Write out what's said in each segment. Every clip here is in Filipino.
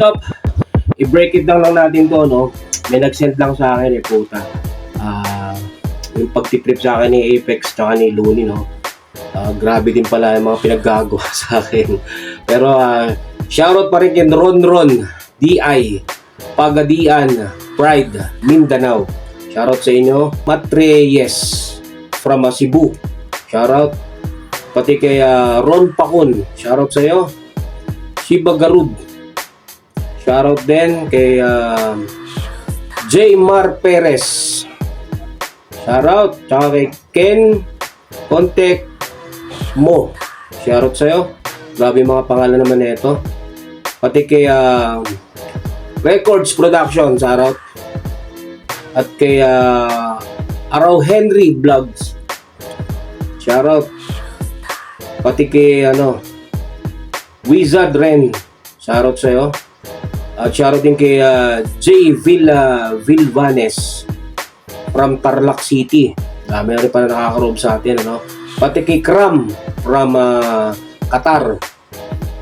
up? I-break it down lang natin to, no? May nag-send lang sa akin, eh, puta. Ah, yung pagtitrip sa akin ni Apex tsaka ni Looney, no? Ah, grabe din pala yung mga pinaggagawa sa akin. Pero, ah, shoutout pa rin kay Ron Ron, DI, Pagadian, Pride, Mindanao. Shoutout sa inyo. Matreyes from ah, Cebu. Shoutout. Pati kay ah, Ron Pakun. Shoutout sa iyo. Shiba Garud. Shoutout din kay ah, J. Mar Perez. Shoutout. Tsaka kay Ken Contact Mo. Shoutout sa'yo. Grabe mga pangalan naman nito. Pati kay ah, Records Production. Shoutout. At kay ah, Araw Henry Vlogs. Shoutout. Pati kay ano Wizard Ren. Shoutout sa'yo. At shoutout din kay ah, J. Villa Vilvanes from Tarlac City. Dami na rin pala nakakarob sa atin. Ano? Pati kay Kram from ah, Qatar.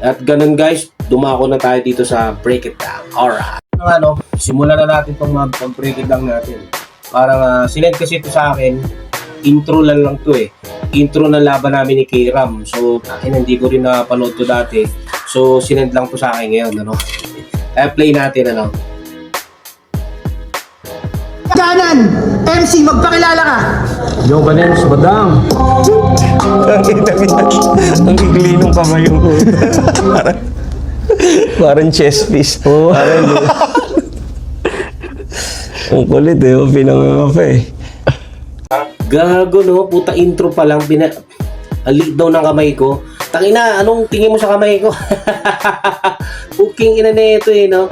At ganun guys, dumako na tayo dito sa Break It Down. Alright. Ano, simulan na natin itong mag-break it down natin. Parang uh, sinend kasi ito sa akin, intro lang lang to eh. Intro ng laban namin ni K-Ram. So, akin hindi ko rin napanood to dati. So, sinend lang to sa akin ngayon. Ano? Kaya play natin ano. Kanan! MC, magpakilala ka! Yo. Nakita niya. Ang igli nung kamay yung parang, parang chess piece. Oo. Parang, ang kulit eh, oh, pinangangapa eh. Gago no, puta intro pa lang pina ali daw ng kamay ko. Tangina, anong tingin mo sa kamay ko? Booking ina na ito eh, no?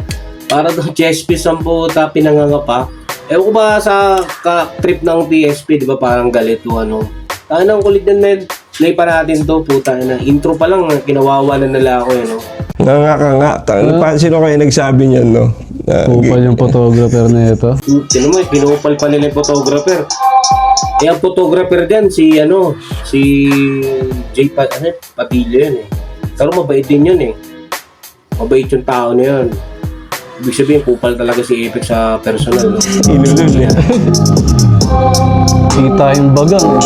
Para daw chest piece ang puta, pinanganga pa. Ewan ko ba sa ka- trip ng PSP, di ba parang galit o ano? Ano ang kulit nun, men? Play pa natin to, puta na. Intro pa lang, kinawawa na nila ako, eh, no? Nga nga ka nga. Tang, pa, sino kayo nagsabi niyan, no? Na, Kupal yung photographer na ito. Sino mo, pinupal pa nila yung photographer. Eh, ang photographer dyan, si, ano, si Jay pa, ano, Padilla yun eh. Pero mabait din yun eh. Mabait yung tao na yun. Ibig sabihin, kupal talaga si Apex sa personal. No? Inulol niya. Kita yung bagang.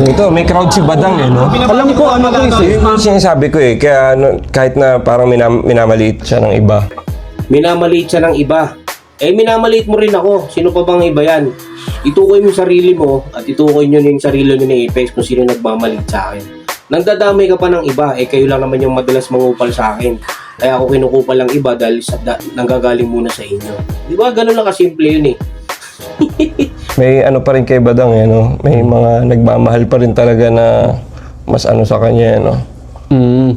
Ito, may crowd si Badang eh, no? Alam ko ano to is Yun yung sinasabi ko eh. Kaya ano, kahit na parang minam, minamaliit siya ng iba. Minamaliit siya ng iba. Eh, minamaliit mo rin ako. Sino pa bang iba yan? Itukoy mo yung sarili mo at itukoy nyo yung sarili nyo ni Apex kung sino nagmamaliit sa akin. Nagdadamay ka pa ng iba, eh kayo lang naman yung madalas mangupal sa akin. Kaya ako kinukupal lang iba dahil sa, da, nanggagaling muna sa inyo. Di ba? Ganun lang kasimple yun eh. May ano pa rin kay Badang eh, no? May mga nagmamahal pa rin talaga na mas ano sa kanya, eh, no? mm,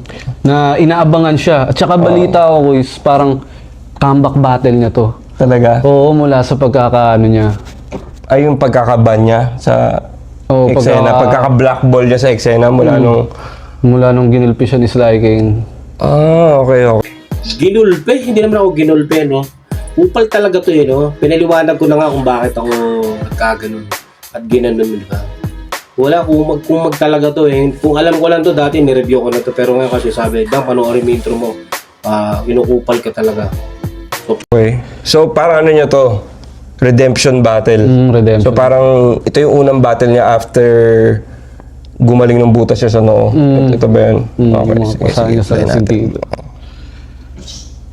na inaabangan siya. At saka balita ko is parang comeback battle niya to. Talaga. Oo, mula sa pagkakaano niya. Ay yung pagkakaban niya sa Oo, eksena, pagka- pagkaka-black ball niya sa eksena mula nung... Mula nung ginulpi siya ni Sly King. Ah, okay, okay. Ginulpe? Hindi naman ako ginulpe, no? Upal talaga to eh, no? Pinaliwanag ko na nga kung bakit ako nagkaganon at ginanon, di ba? Wala, kung, mag, kung magtalaga to eh. Kung alam ko lang to dati, nireview ko na to. Pero ngayon kasi sabi, Dang, panoorin mo intro mo. Ah, kinukupal ka talaga. Okay. So, parang ano niya to? Redemption battle. Mm, redemption. So, parang ito yung unang battle niya after gumaling ng butas siya sa noo. Mm. Ito ba yun? Mm, mga pasahan niya sa natin. Evil.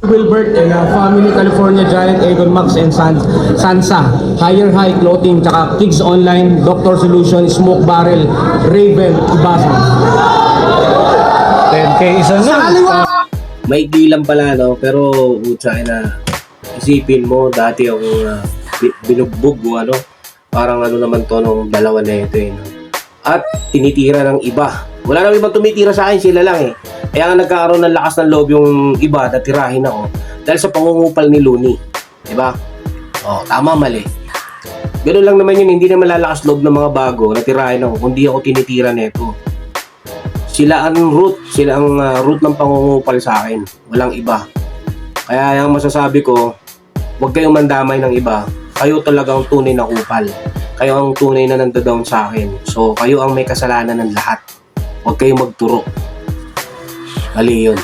Wilbert and uh, Family California Giant, Egon Max and San Sansa, Higher High Clothing, tsaka Kids Online, Doctor Solution, Smoke Barrel, Raven, Ibasa. 10k isa Sa na. Maigli lang pala, no? Pero, utsa na, isipin mo, dati ako uh, binugbog o ano, parang ano naman to nung dalawa na ito eh, no? At tinitira ng iba. Wala nang ibang tumitira sa akin, sila lang eh. Kaya nga nagkakaroon ng lakas ng loob yung iba na tirahin ako dahil sa pangungupal ni Looney. Di ba? Oh, tama, mali. Ganun lang naman yun, hindi naman lalakas loob ng mga bago na tirahin ako, kundi ako tinitira neto. Sila ang root, sila ang ah, root ng pangungupal sa akin. Walang iba. Kaya yung masasabi ko, huwag kayong mandamay ng iba. Kayo talagang tunay na kupal. Kayo ang tunay na nandown sa akin. So, kayo ang may kasalanan ng lahat. Huwag kayong magturo. Mali yun.